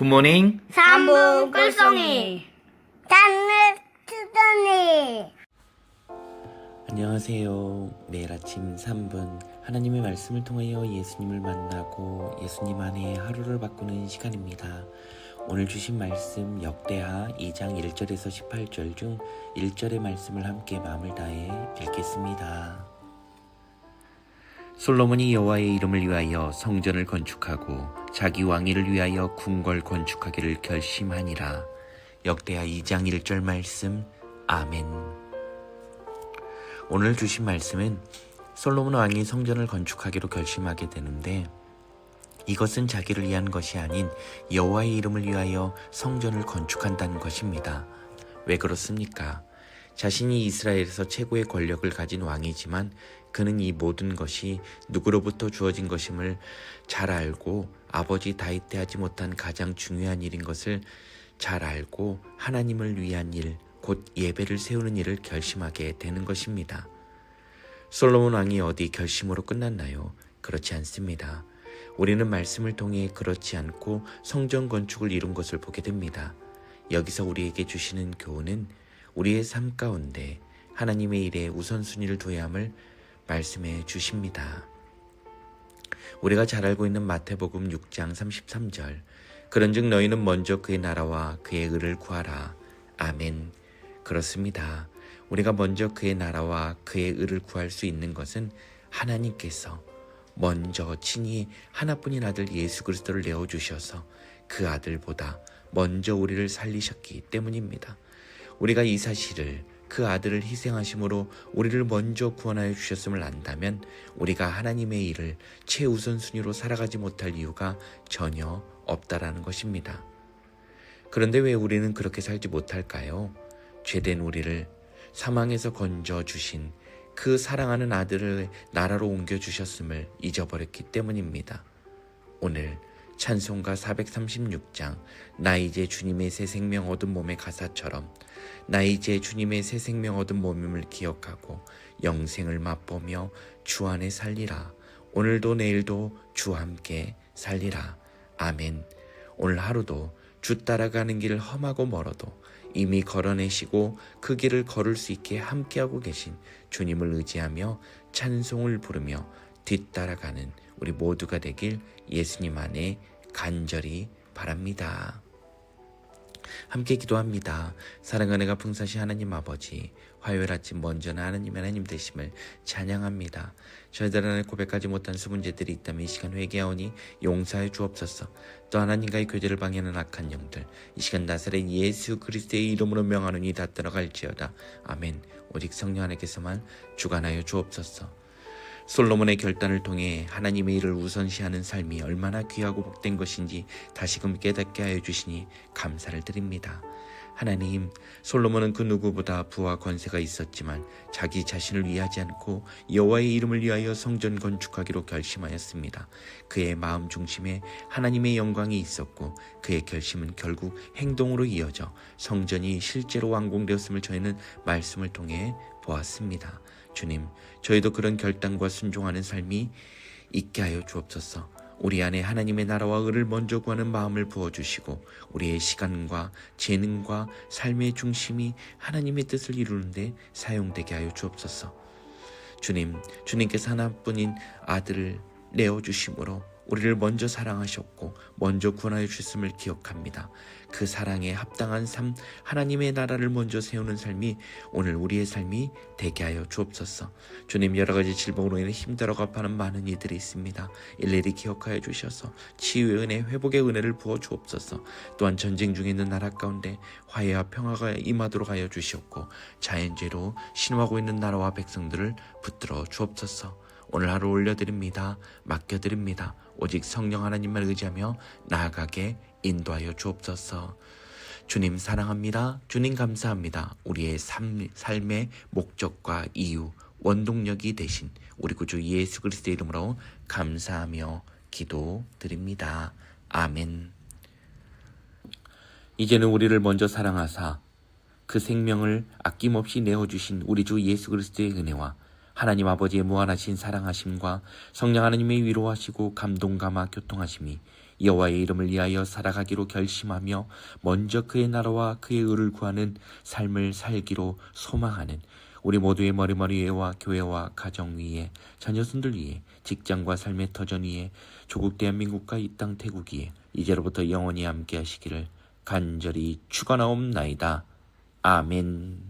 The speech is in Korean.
굿모닝. 삼분 꿀송이 단을 트더니 안녕하세요. 매일 아침 3분 하나님의 말씀을 통하여 예수님을 만나고 예수님 안에 하루를 바꾸는 시간입니다. 오늘 주신 말씀 역대하 2장 1절에서 18절 중 1절의 말씀을 함께 마음을 다해 읽겠습니다. 솔로몬이 여호와의 이름을 위하여 성전을 건축하고 자기 왕위를 위하여 궁궐 건축하기를 결심하니라. 역대하 2장 1절 말씀 아멘. 오늘 주신 말씀은 솔로몬 왕이 성전을 건축하기로 결심하게 되는데 이것은 자기를 위한 것이 아닌 여호와의 이름을 위하여 성전을 건축한다는 것입니다. 왜 그렇습니까? 자신이 이스라엘에서 최고의 권력을 가진 왕이지만 그는 이 모든 것이 누구로부터 주어진 것임을 잘 알고 아버지 다윗 때 하지 못한 가장 중요한 일인 것을 잘 알고 하나님을 위한 일, 곧 예배를 세우는 일을 결심하게 되는 것입니다. 솔로몬 왕이 어디 결심으로 끝났나요? 그렇지 않습니다. 우리는 말씀을 통해 그렇지 않고 성전 건축을 이룬 것을 보게 됩니다. 여기서 우리에게 주시는 교훈은 우리의 삶 가운데 하나님의 일에 우선순위를 둬야 함을 말씀해 주십니다. 우리가 잘 알고 있는 마태복음 6장 33절 그런즉 너희는 먼저 그의 나라와 그의 의를 구하라. 아멘. 그렇습니다. 우리가 먼저 그의 나라와 그의 의를 구할 수 있는 것은 하나님께서 먼저 친히 하나뿐인 아들 예수 그리스도를 내어 주셔서 그 아들보다 먼저 우리를 살리셨기 때문입니다. 우리가 이 사실을 그 아들을 희생하심으로 우리를 먼저 구원하여 주셨음을 안다면 우리가 하나님의 일을 최우선순위로 살아가지 못할 이유가 전혀 없다라는 것입니다. 그런데 왜 우리는 그렇게 살지 못할까요? 죄된 우리를 사망에서 건져 주신 그 사랑하는 아들을 나라로 옮겨 주셨음을 잊어버렸기 때문입니다. 오늘 찬송가 436장 나 이제 주님의 새 생명 얻은 몸의 가사처럼 나 이제 주님의 새 생명 얻은 몸임을 기억하고 영생을 맛보며 주 안에 살리라. 오늘도 내일도 주와 함께 살리라. 아멘. 오늘 하루도 주 따라가는 길 험하고 멀어도 이미 걸어내시고 그 길을 걸을 수 있게 함께하고 계신 주님을 의지하며 찬송을 부르며 뒤따라가는 우리 모두가 되길 예수님 안에 간절히 바랍니다. 함께 기도합니다. 사랑하는 가 풍사시 하나님 아버지, 화요일 아침 먼저는 하나님 하나님 되심을 찬양합니다. 저희들 안에 고백하지 못한 수문제들이 있다면 이 시간 회개하오니 용서해 주옵소서. 또 하나님과의 교제를 방해하는 악한 영들, 이 시간 나사렛 예수 그리스도의 이름으로 명하노니 다 떠나갈지어다. 아멘. 오직 성령 하나님께서만 주관하여 주옵소서. 솔로몬의 결단을 통해 하나님의 일을 우선시하는 삶이 얼마나 귀하고 복된 것인지 다시금 깨닫게 하여 주시니 감사를 드립니다. 하나님, 솔로몬은 그 누구보다 부와 권세가 있었지만 자기 자신을 위하지 않고 여호와의 이름을 위하여 성전 건축하기로 결심하였습니다. 그의 마음 중심에 하나님의 영광이 있었고 그의 결심은 결국 행동으로 이어져 성전이 실제로 완공되었음을 저희는 말씀을 통해 보았습니다. 주님, 저희도 그런 결단과 순종하는 삶이 있게 하여 주옵소서. 우리 안에 하나님의 나라와 의를 먼저 구하는 마음을 부어주시고 우리의 시간과 재능과 삶의 중심이 하나님의 뜻을 이루는데 사용되게 하여 주옵소서. 주님, 주님께서 하나뿐인 아들을 내어주심으로 우리를 먼저 사랑하셨고 먼저 구원하여 주셨음을 기억합니다. 그 사랑에 합당한 삶, 하나님의 나라를 먼저 세우는 삶이 오늘 우리의 삶이 되게 하여 주옵소서. 주님 여러 가지 질병으로 인해 힘들어 가 파는 많은 이들이 있습니다. 일일이 기억하여 주셔서 치유의 은혜, 회복의 은혜를 부어 주옵소서. 또한 전쟁 중에 있는 나라 가운데 화해와 평화가 임하도록 하여 주시옵고 자연재로 신화하고 있는 나라와 백성들을 붙들어 주옵소서. 오늘 하루 올려드립니다. 맡겨드립니다. 오직 성령 하나님만 의지하며 나아가게 인도하여 주옵소서. 주님 사랑합니다. 주님 감사합니다. 우리의 삶, 삶의 목적과 이유, 원동력이 되신 우리 구주 예수 그리스도의 이름으로 감사하며 기도드립니다. 아멘. 이제는 우리를 먼저 사랑하사 그 생명을 아낌없이 내어주신 우리 주 예수 그리스도의 은혜와 하나님 아버지의 무한하신 사랑하심과 성령 하나님의 위로하시고 감동감화 교통하심이 여호와의 이름을 위하여 살아가기로 결심하며 먼저 그의 나라와 그의 의를 구하는 삶을 살기로 소망하는 우리 모두의 머리머리 위와 교회와 가정 위에 자녀손들 위에 직장과 삶의 터전 위에 조국 대한민국과 이 땅 태국 위에 이제로부터 영원히 함께 하시기를 간절히 축원하옵나이다. 아멘.